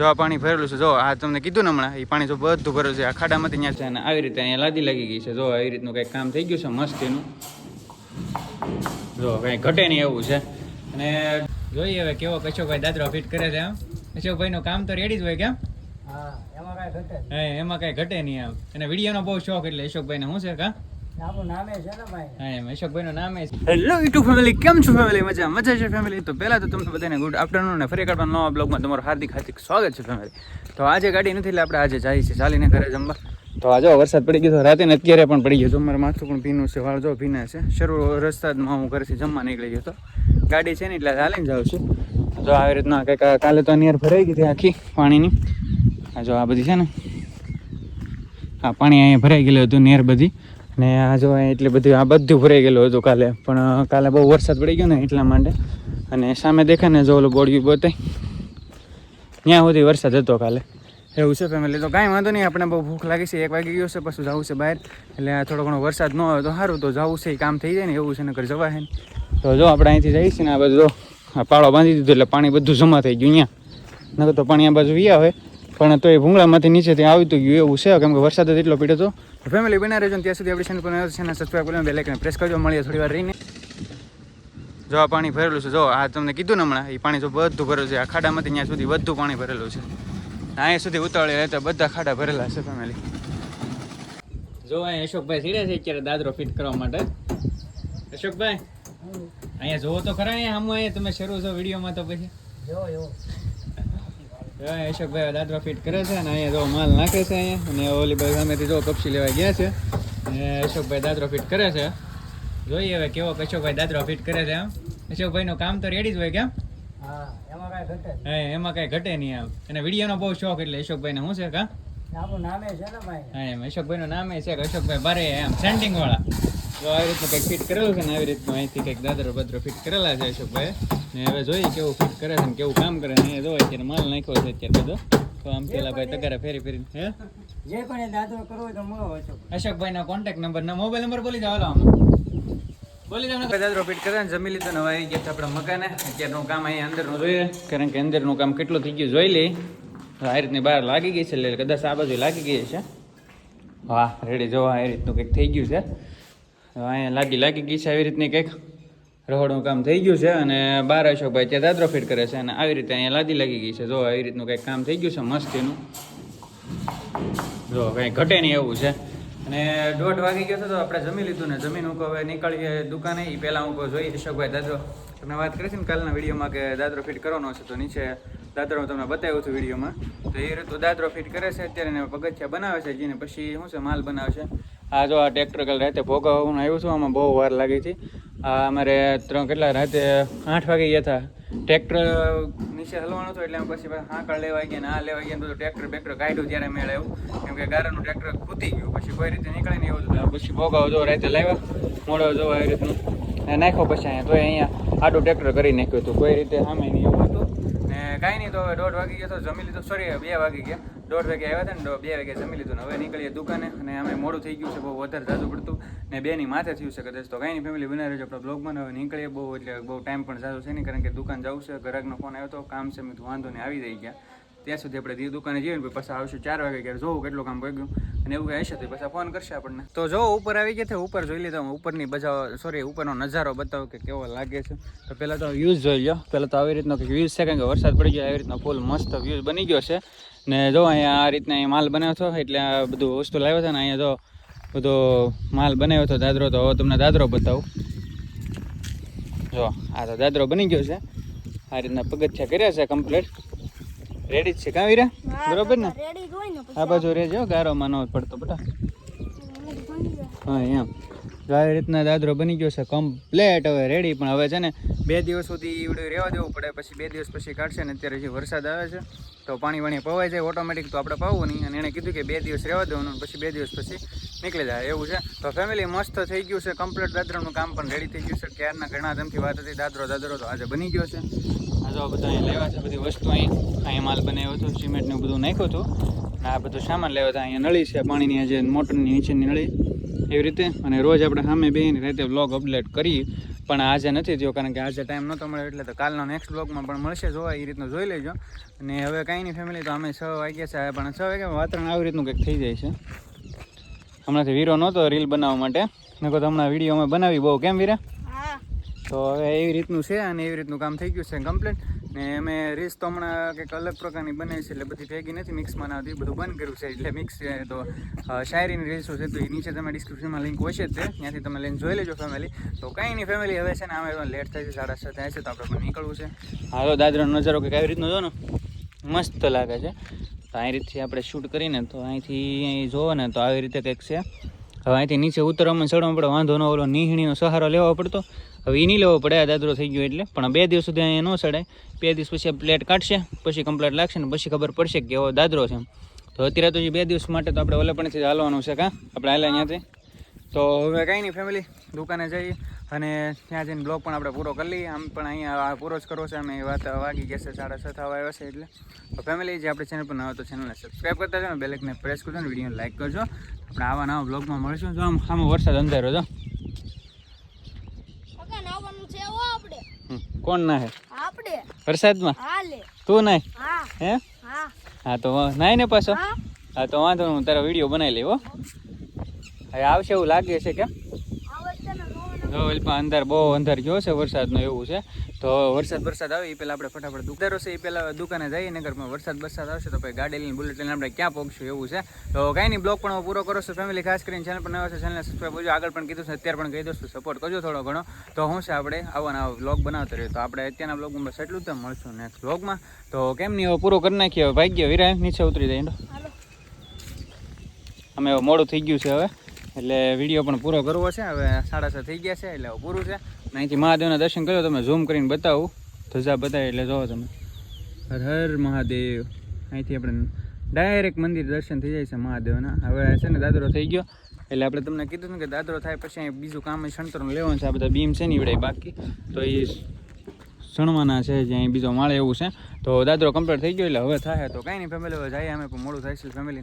જો આ પાણી ભરેલું છે. જો આ તમને કીધું ને હમણાં એ પાણી જો બધું ભરેલું છે. આ ખાડામાંથી ત્યાં છે અને આવી રીતે અહીંયા લાદી લાગી ગઈ છે. જો આવી રીતનું કંઈક કામ થઈ ગયું છે મસ્ત એનું જો કંઈ ઘટે નહીં એવું છે. અને જોઈએ હવે કેવો કશોકભાઈ દાદરો ફિટ કરે છે આમ કશોકભાઈનું કામ તો રેડી જ હોય કેમ હા એમાં કાંઈ ઘટે નહીં. એમાં કઈ ઘટે નહીં આમ અને વિડીયોનો બહુ શોખ એટલે અશોકભાઈને શું છે કા? આપણું નામે છે ને ભાઈ? હા એમ. અશોકભાઈનું નામ છે. હેલો યુટ્યુબ ફેમિલી કેમ છો ફેમિલી મજા મજા છે ફેમિલી તો પહેલાં તો તમને બધાને ગુડ આફ્ટરનૂન ને ફરી એકવાર નવા બ્લોગમાં તમારું હાર્દિક હાર્દિક સ્વાગત છે ફેમિલી તો આજે ગાડી નથી એટલે આપણે આજે જઈએ છીએ ચાલીને ઘરે જમવા. તો આજે વરસાદ પડી ગયો તો રાતે ને અત્યારે પણ પડી ગયો મારું માથું પણ ભીનું છે વાળ જો ભીના છે. શરૂ રસ્તામાં હું ઘરેથી જમવા નીકળી ગયો તો ગાડી છે ને એટલે ચાલીને જાઉં છું. જો આવી રીતના કંઈક કાલે તો નિયર ભરાઈ ગઈ હતી આખી પાણીની. આ જો આ બધી છે ને આ પાણી અહીંયા ભરાઈ ગયેલું હતું નેર બધી. ને આ જો એટલે બધું આ બધું ભરાઈ ગયેલું હતું કાલે. પણ કાલે બહુ વરસાદ પડી ગયો ને એટલા માટે. અને સામે દેખાય ને જો ઓલું બોડિયું બોતે. ત્યાં સુધી વરસાદ હતો કાલે. એવું છે ફેમિલી તો કાંઈ વાંધો નહીં આપણે બહુ ભૂખ લાગી છે એક વાગી ગયો છે પછી જવું છે બહાર. એટલે આ થોડો ઘણો વરસાદ ન હોય તો સારું તો જવું છે એ કામ થઈ જાય ને એવું છે ને ઘર જવાય નહીં તો જો આપણે અહીંથી જઈએ છીએ ને આ બધું આ પાળો બાંધી દીધો એટલે પાણી બધું જમા થઈ ગયું અહીંયા. નકર તો પાણી આ બાજુ વી આવે. પણ તો એ ભૂંગળામાંથી નીચેથી આવ્યું ગયું એવું છે, કેમ કે વરસાદ જ એટલો પીડ્યો હતો. ફેમિલી બના રહેજો ત્યાં સુધી આપણી ચેનલ પર સબસ્ક્રાઈબ કરીને બે લાઈકને પ્રેસ કરજો. મળીએ થોડી વાર રહીને. જો આ પાણી ભરેલું છે, જો આ તમને કીધું ને હમણાં, એ પાણી જો બધું ભરેલું છે, આ ખાડામાંથી ત્યાં સુધી બધું પાણી ભરેલું છે. અહીંયા સુધી ઉતાવળે રહેતા બધા ખાડા ભરેલા છે ફેમિલી જો અહીંયા અશોકભાઈ સીડે છે, અત્યારે દાદરો ફિટ કરવા માટે. અશોકભાઈ, અહીંયા જોવો તો ખરા, અહીંયા આમ અહીંયા તમે શરૂ છો વિડીયોમાં તો પછી? જો જો. અશોકભાઈ દાદરો ફિટ કરે છે અને અહીંયા જો માલ નાખે છે અહીંયા. અને ઓલી બાજુ સામેથી જો કપસી લેવા ગયા છે. અને અશોકભાઈ દાદરો ફિટ કરે છે. જોઈએ હવે કેવો અશોકભાઈ દાદરો ફિટ કરે છે આમ. અશોકભાઈનું કામ તો રેડી જ હોય કેમ હા એમાં કાંઈ ઘટે નહીં. આમ. અને વિડીયોનો બહુ શોખ એટલે અશોકભાઈને શું છે કા? ભાઈ? એમ. અશોકભાઈનું નામે છે કે અશોકભાઈ બારે એમ સેન્ટિંગ વાળા. તો આવી રીતનું કંઈક ફિટ કરેલું છે ને આવી રીતનું અહીંથી કંઈક દાદરો બદરો ફિટ કરેલા છે અશોકભાઈ ને હવે જોઈએ કેવું ફિટ કરે છે ને કેવું કામ કરે ને અહીંયા જો અત્યારે માલ નાખ્યો છે અત્યારે બધો. તો આમ પેલા ભાઈ તગારે ફેરી ફેરી હે? જે પણ દાદરો કરવો હોય તો મળો અશોકભાઈ અશોકભાઈનો કોન્ટેક્ટ નંબર ના મોબાઈલ નંબર બોલી જાવ આમ. બોલી જાવ દાદરો ફિટ કરે ને જમી લીધું ને હવે આવી ગયા આપણા મકાને. અત્યારનું કામ અહીંયા અંદરનું જોઈએ. કારણ કે અંદરનું કામ કેટલું થઈ ગયું જોઈ લઈ આ રીતની બહાર લાગી ગઈ છે એટલે કદાચ આ બાજુ લાગી ગઈ છે વાહ રેડી જોવા એ રીતનું કંઈક થઈ ગયું છે. હવે અહીંયા લાગી લાગી ગઈ છે આવી રીતની કંઈક. રહોડનું કામ થઈ ગયું છે અને બાર અશોકભાઈ ત્યાં દાદરો ફિટ કરે છે અને આવી રીતે અહીંયા લાદી લાગી ગઈ છે. જો આવી રીતનું કંઈક કામ થઈ ગયું છે મસ્તીનું. જો કંઈ ઘટે નહીં એવું છે. અને દોઢ વાગી ગયો તો આપણે જમી લીધું ને જમીન હું હવે નીકળીએ દુકાને. એ પહેલાં હું જોઈ અશોકભાઈ દાદરો, તમને વાત કરી છે ને કાલના વિડીયોમાં કે દાદરો ફિટ કરવાનો છે તો નીચે દાદરો હું તમને બતાવ્યું હતું વિડીયોમાં. તો એ રીતું દાદરો ફિટ કરે છે અત્યારે એને પગથિયા બનાવે છે જેને. પછી શું છે, માલ બનાવે છે? આ જો આ ટ્રેક્ટર કાલ રાતે ભોગવવાનું આવ્યું છું, આમાં બહુ વાર લાગી હતી. અમારે ત્રણ કેટલા, રાતે આઠ વાગે ગયા હતા. ટ્રેક્ટર નીચે હલવાનું હતું એટલે આમ પછી હાંકળ લેવા ગયા ને આ લેવા ગયા બધું ટ્રેક્ટર બેક્ટર કાઢ્યું ત્યારે મેળ આવ્યું. કેમ કે ગારાનું ટ્રેક્ટર ખૂતી ગયું. પછી કોઈ રીતે નીકળે નહીં એવું હતું. પછી ભોગાવો જો રાતે લાવ્યા. મોડો જો આવી રીતનું. નાખ્યો પછી અહીંયા તો અહીંયા આડું ટ્રેક્ટર કરી નાખ્યું હતું. કોઈ રીતે સામે નહીં. એવું હતું કાંઈ નહીં, તો હવે દોઢ વાગી ગયા તો જમી લીધું. સોરી બે વાગી ગયા. દોઢ વાગે આવ્યા હતા ને બે વાગે જમી લીધું ને હવે નીકળીએ દુકાને અને અમે મોડું થઈ ગયું છે, બહુ વધારે જાજુ પડતું ને બેની માથે થયું છે કદાચ. તો કાંઈ નહીં ફેમિલી બનાવી રહ્યો આપણા બ્લોગમાં ને હવે નીકળીએ બહુ, એટલે બહુ ટાઈમ પણ જાજુ છે નહીં, કારણ કે દુકાન જવું છે ગ્રાહકનો ફોન આવ્યો તો કામ છે, મેં વાંધો નહીં, આવી જઈ ગયા. ત્યાં સુધી આપણે દી દુકાને જઈએ ને પછી આવશું ચાર વાગે ક્યારે જોવું કેટલું કામ પગ્યું અને એવું કંઈ હશે તો પાછા ફોન કરશે આપણને. તો જો ઉપર આવી ગયા છે, ઉપર જોઈ લીધો ઉપરની બજાવ સોરી ઉપરનો નજારો બતાવો કે કેવો લાગે છે. તો પહેલાં તો વ્યૂઝ જોઈ લો પહેલાં તો આવી રીતનો વ્યૂઝ છે, કારણ કે વરસાદ પડી ગયો, આવી રીતનો ફૂલ મસ્ત વ્યૂઝ બની ગયો છે. ને જો અહીંયા આ રીતના અહીંયા માલ બનાવ્યો હતો, એટલે આ બધું વસ્તુ લાવ્યો છે ને અહીંયા જો બધો માલ બનાવ્યો હતો, દાદરો. તો હવે તમને દાદરો બતાવું. જો, આ તો દાદરો બની ગયો છે. આ રીતના પગથિયા કર્યા છે કમ્પ્લીટ રેડી જ છે કા વીરા? બરોબર ને? આ બાજુ રહેજો ગારોમાં ન પડતો બેટા. હા એમ. તો આવી રીતના દાદરો બની ગયો છે કમ્પ્લેટ હવે રેડી પણ હવે છે ને બે દિવસ સુધી ઈવડું રહેવા દેવું પડે. પછી બે દિવસ પછી કાઢશે ને અત્યારે જે વરસાદ આવે છે તો પાણી વાણી પવાઈ જાય ઓટોમેટિક તો આપણે પાવું નહીં. અને એણે કીધું કે બે દિવસ રહેવા દેવાનું પછી બે દિવસ પછી નીકળી જાય. એવું છે. તો ફેમિલી મસ્ત થઈ ગયું છે કમ્પ્લેટ દાદરાનું કામ પણ રેડી થઈ ગયું છે. ક્યારના ઘણા ટાઈમથી વાત હતી. દાદરો દાદરો તો આજે બની ગયો છે. જો બધા અહીં લેવા છે, બધી વસ્તુ અહીં. અહીં માલ બનાવ્યો હતો સિમેન્ટને બધું નાખ્યું હતું. અને આ બધું સામાન લેવા હતા, અહીંયા નળી છે, પાણીની જે મોટરની નીચેની નળી. એવી રીતે, અને રોજ આપણે સામે બેહીને રાતે વ્લોગ અપડેટ કરીએ. પણ આજે નથી થયો, કારણ કે આજે ટાઈમ નહોતો મળ્યો, એટલે તો કાલનો નેક્સ્ટ બ્લોગમાં પણ મળશે, જોવા એ રીતનું જોઈ લેજો. અને હવે કાંઈ નહીં ફેમિલી તો અમે છ વાગ્યા છે પણ છ વાગ્યા વાતાવરણ આવી રીતનું કંઈક થઈ જાય છે. હમણાંથી વીરો નહોતો રીલ બનાવવા માટે. કહું તો હમણાં વીડિયો અમે બનાવી, બહુ કેમ વીરા? તો એવી રીતનું છે અને એવી રીતનું કામ થઈ ગયું છે કમ્પ્લીટ ને અમે રીસ તો હમણાં કંઈક અલગ પ્રકારની બને છે એટલે બધી ભેગી નથી મિક્સમાં ના હતી બધું બંધ કર્યું છે એટલે મિક્સ છે તો શાયરીની રીસો છે તો એ નીચે તમે ડિસ્ક્રિપ્શનમાં લિંક હોય છે તે ત્યાંથી તમે લઈને જોઈ લેજો ફેમિલી તો કંઈ નહીં ફેમિલી હવે છે ને અમે લેટ થાય છે, સાડા છ થાય છે તો આપણે પણ નીકળવું છે. હાલો દાદરાનો નજારો કંઈક આવી રીતનો જો ને? મસ્ત લાગે છે. તો આ રીતથી આપણે શૂટ કરીને તો અહીંથી અહીં જોવો ને તો આવી રીતે કંઈક છે. હવે અહીંથી નીચે ઉતરવામાં ચડવામાં પડે, વાંધો ન ઓલો નીહણીનો સહારો લેવો પડતો. હવે એ નહીં લેવો પડે, આ થઈ ગયો એટલે. પણ બે દિવસ સુધી અહીંયા ન સડે બે દિવસ પછી પ્લેટ કાઢશે, પછી કમ્પ્લેટ લાગશે ને પછી ખબર પડશે કે કેવો દાદરો છે તો અત્યારે તો બે દિવસ માટે તો આપણે ઓલે પણથી હાલવાનું છે કાં? આપણે હાલ્યા અહીંયાથી. તો હવે કાંઈ નહીં ફેમિલી દુકાને જઈએ અને ત્યાં જઈને બ્લોગ પણ આપણે પૂરો કરી લઈએ. આમ પણ અહીંયા પૂરો જ કરવો છે. અમે એ વાત વાગી ગયા છે, સાડા છ થવા આવ્યા છે એટલે. તો ફેમિલી જે આપણે ચેનલ પર ન તો ચેનલને સબસ્ક્રાઈબ કરતા જાઓ બેલેકને પ્રેસ કરજો ને વીડિયો લાઈક કરજો. આપણે આવા નવા બ્લોગમાં મળશું. જો આમ આમાં વરસાદ અંધારો જો પકા નાવાનું છે હો આપણે હમ, કોણ ના હે? આપણે વરસાદમાં? હા લે. તું નહીં હા? હે. હા? હા. તો નાય ને પાછો? હા. તો વાંધો હું તારો વીડિયો બનાવી લેવો હવે આવશે એવું લાગે છે કે? જો અંદર બહુ અંધાર ગયો છે વરસાદનો એવું છે. તો વરસાદ વરસાદ આવે એ પહેલાં આપણે ફટાફટ દુકાનો છે એ પહેલાં દુકાને જઈએ નગરમાં વરસાદ વરસાદ આવશે તો પછી ગાડી લઈને બુલેટ લઈને આપણે ક્યાં પહોંચશું એવું છે. તો કાંઈ નહીં બ્લોગ પણ હું પૂરો કરો છો ફેમિલી ખાસ કરીને ચેનલ પર નવા છે ચેનલને સબસ્ક્રાઈબ કરજો. આગળ પણ કીધું છે અત્યારે પણ કહી દઉં છું સપોર્ટ કરજો થોડો ઘણો. તો હું છે આપણે આવવાના બ્લોગ બનાવતા રહ્યો. તો આપણે અત્યારના બ્લોગમાં બસ એટલું જ મળશું નેક્સ્ટ બ્લોગમાં તો કેમ નહીં હવે પૂરો કરી નાખીએ. હવે ભાગ્ય વિરાય નીચે ઉતરી જાય. અમે મોડું થઈ ગયું છે હવે. એટલે વીડિયો પણ પૂરો કરવો છે. હવે સાડા છ થઈ ગયા છે, એટલે પૂરું છે. અહીંથી મહાદેવના દર્શન કર્યો, તમે ઝૂમ કરીને બતાવું. ધજા બતાવી, એટલે જોવો તમે. હર હર મહાદેવ. અહીંથી આપણે ડાયરેક્ટ મંદિર દર્શન થઈ જાય છે મહાદેવના. હવે છે ને દાદરો થઈ ગયો. એટલે આપણે તમને કીધું ને કે દાદરો થાય પછી અહીં બીજું કામ શણતરનું લેવાનું છે. આ બધા બીમ છે ને ઈવડે બાકી. તો એ સણવાના છે, જે અહીં બીજો માળે એવું છે. તો દાદરો કમ્પ્લીટ થઈ ગયો, એટલે હવે થાય. તો કાંઈ નહીં ફેમિલી હવે જાય. અમે પણ મોડું થાય છે ફેમિલી